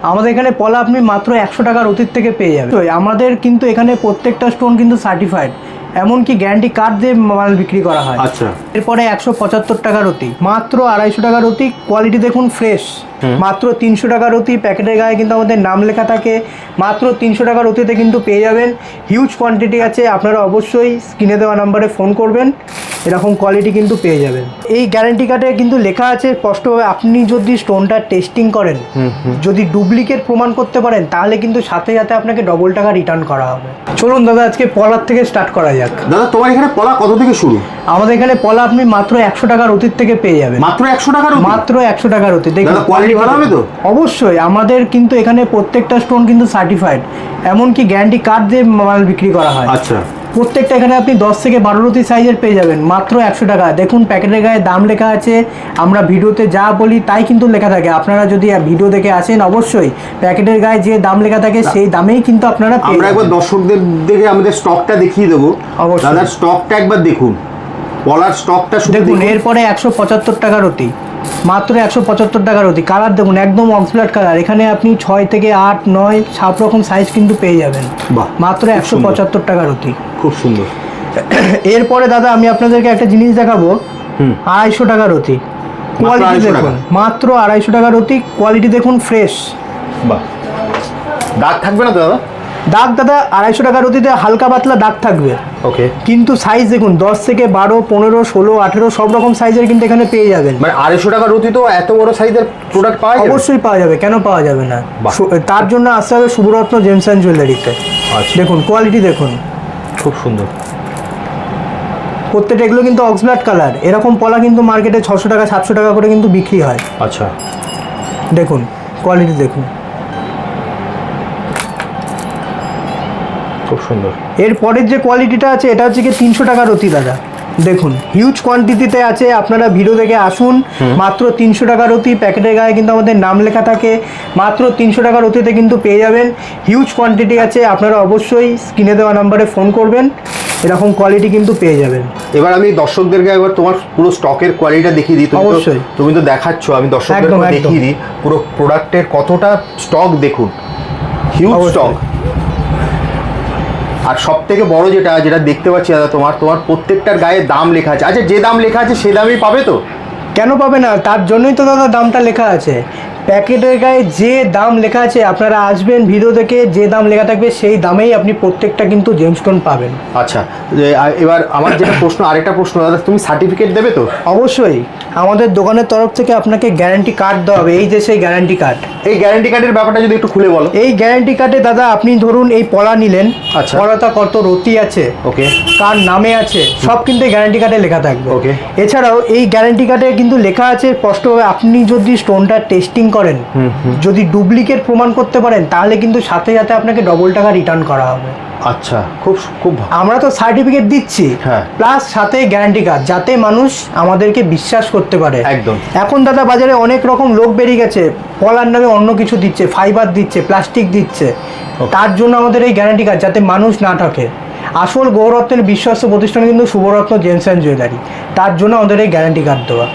আমাদের এখানে পলা আপনি মাত্র একশো টাকার অতীত থেকে পেয়ে যাবেন। তো আমাদের কিন্তু এখানে প্রত্যেকটা স্টোন কিন্তু সার্টিফাইড এমনকি গ্যারান্টি কার্ড দিয়ে মাল বিক্রি করা হয়। আচ্ছা। এরপরে একশো পঁচাত্তর টাকার অতি মাত্র আড়াইশো টাকার অতি কোয়ালিটি দেখুন ফ্রেশ মাত্র তিনশো টাকার অতি প্যাকেটের গায়ে কিন্তু আমাদের নাম লেখা থাকে। মাত্র তিনশো টাকার অতিতে কিন্তু পেয়ে যাবেন। হিউজ কোয়ান্টিটি আছে আপনারা অবশ্যই স্ক্রিনে দেওয়া নাম্বারে ফোন করবেন। এরকম কোয়ালিটি কিন্তু পেয়ে যাবেন। এই গ্যারেন্টি কার্ডে কিন্তু লেখা আছে স্পষ্টভাবে আপনি যদি স্টোনটা টেস্টিং করেন যদি ডুপ্লিকেট প্রমাণ করতে পারেন তাহলে কিন্তু সাথে সাথে আপনাকে ডবল টাকা রিটার্ন করা হবে। চলুন দাদা আজকে পলার থেকে স্টার্ট করা যাক। দাদা তোমার এখানে পলা কত থেকে শুরু? আমাদের এখানে পলা আপনি মাত্র একশো টাকার অতীত থেকে পেয়ে যাবেন। মাত্র একশো টাকার মাত্র একশো টাকার অতীত। দেখুন quality ভালো হবে তো? অবশ্যই আমাদের কিন্তু এখানে প্রত্যেকটা স্টোন কিন্তু সার্টিফাইড এমনকি গ্যারান্টি কার্ড দিয়ে মাল বিক্রি করা হয়। আচ্ছা। প্রত্যেকটা এখানে আপনি দশ থেকে বারো রতি সাইজের পেয়ে যাবেন মাত্র একশো টাকা। দেখুন প্যাকেটের গায়ে দাম লেখা আছে আমরা ভিডিওতে যা বলি তাই কিন্তু লেখা থাকে। আপনারা যদি ভিডিও দেখে আসেন অবশ্যই প্যাকেটের গায়ে যে দাম লেখা থাকে সেই দামেই কিন্তু আপনারা আমরা একবার দর্শকদের দেখে আমাদের স্টকটা দেখিয়ে দেবো। অবশ্যই। দাদার স্টকটা একবার দেখুন। পলার স্টকটা দেখুন এরপরে একশো পঁচাত্তর টাকার অতি মাত্র একশো পঁচাত্তর টাকার অতি কালার দেখুন একদম অক্সব্লাড কালার। এখানে আপনি ছয় থেকে আট নয় সব রকম সাইজ কিন্তু পেয়ে যাবেন। মাত্র একশো পঁচাত্তর টাকার অতি খুব সুন্দর। এরপরে দাদা আমি আপনাদেরকে একটা জিনিস দেখাবো। আড়াইশো টাকার অতি কোয়ালিটি দেখুন মাত্র আড়াইশো টাকার অতি কোয়ালিটি দেখুন ফ্রেশ বাহ। দাগ থাকবে না দাদা? দাগ দাদা আড়াইশো টাকার অতিতে হালকা পাতলা দাগ থাকবে। ওকে কিন্তু সাইজ দেখুন দশ থেকে বারো পনেরো ষোলো আঠেরো সব রকম সাইজের কিন্তু এখানে পেয়ে যাবেন। মানে আড়াইশো টাকার অতি তো এত বড় সাইজের প্রোডাক্ট পাওয়া যাবে? অবশ্যই পাওয়া যাবে কেন পাওয়া যাবে না? তার জন্য আসতে হবে শুভরত্ন জেমস অ্যান্ড জুয়েলারিতে। আচ্ছা। দেখুন কোয়ালিটি দেখুন। খুব সুন্দর। প্রত্যেকটা এগুলো কিন্তু অক্সব্লাড কালার এরকম পলা কিন্তু মার্কেটে ছশো টাকা সাতশো টাকা করে কিন্তু বিক্রি হয়। আচ্ছা। দেখুন কোয়ালিটি দেখুন। খুব সুন্দর। এর পরের যে কোয়ালিটিটা আছে এটা হচ্ছে কি তিনশো টাকার অতি দাদা। দেখুন হিউজ কোয়ান্টিটিতে আছে আপনারা ভিডিও দেখে আসুন। মাত্র তিনশো টাকার অতি প্যাকেটের গায়ে কিন্তু আমাদের নাম লেখা থাকে। মাত্র তিনশো টাকার অতিতে কিন্তু পেয়ে যাবেন। হিউজ কোয়ান্টিটি আছে আপনারা অবশ্যই স্ক্রিনে দেওয়া নাম্বারে ফোন করবেন। এরকম কোয়ালিটি কিন্তু পেয়ে যাবেন। এবার আমি দর্শকদেরকে একবার তোমার পুরো স্টকের কোয়ালিটিটা দেখিয়ে দিই। তুমি তো- অবশ্যই। তুমি তো দেখাচ্ছ আমি দর্শকদেরকে একদম। দেখিয়ে দিই। পুরো প্রোডাক্টের কতটা স্টক দেখুন। হিউজ। স্টক আর সব থেকে বড় যেটা যেটা দেখতে পাচ্ছি দাদা তোমার তোমার প্রত্যেকটার গায়ে দাম লেখা আছে। আচ্ছা যে দাম লেখা আছে, সে দামই পাবে তো? কেন পাবে না? তার জন্যই তো দাদা দামটা লেখা আছে। প্যাকেটের গায়ে যে দাম লেখা আছে আপনারা আসবেন ভিডিও থেকে যে দাম লেখা থাকবে সেই দামেই আপনি প্রত্যেকটা কিন্তু জেমস্টোন পাবেন। আচ্ছা এবার আমার যেটা প্রশ্ন আরেকটা প্রশ্ন দাদা তুমি সার্টিফিকেট দেবে তো? অবশ্যই। আমাদের দোকানের তরফ থেকে আপনাকে গ্যারান্টি কার্ড দেওয়া হবে। এই যে সেই গ্যারান্টি কার্ড এই গ্যারান্টি কার্ডের ব্যাপারটা যদি একটু খুলে বলো। এই গ্যারান্টি কার্ডে দাদা আপনি ধরুন এই পলা নিলেন। আচ্ছা। পলাটা কত? রতি আছে। ওকে। কার নামে আছে? সব কিন্তু গ্যারান্টি কার্ডে লেখা থাকবে। ওকে। এছাড়াও এই গ্যারান্টি কার্ডে কিন্তু লেখা আছে স্পষ্টভাবে আপনি যদি স্টোনটা টেস্টিং করেন। যদি ডুপ্লিকেট প্রমাণ করতে পারেন তাহলে কিন্তু সাথে সাথে আপনাকে ডবল টাকা রিটার্ন করা হবে। আচ্ছা খুব খুব আমরা তো সার্টিফিকেট দিচ্ছি। হ্যাঁ। প্লাস সাথে গ্যারান্টি কার্ড যাতে মানুষ আমাদেরকে বিশ্বাস করতে পারে। একদম। এখন দাদা বাজারে অনেক রকম লোক বেরিয়ে গেছে। পলার নামে অন্য কিছু দিচ্ছে ফাইবার দিচ্ছে প্লাস্টিক দিচ্ছে। তার জন্য আমাদের এই গ্যারান্টি কার্ড যাতে মানুষ না ঠকে। আসল গৌরত্বের বিশ্বস্ত প্রতিষ্ঠান কিন্তু শুভরত্ন অ্যান্ড জুয়েলারি। তার জন্য আমাদের এই গ্যারান্টি কার্ড দেওয়া।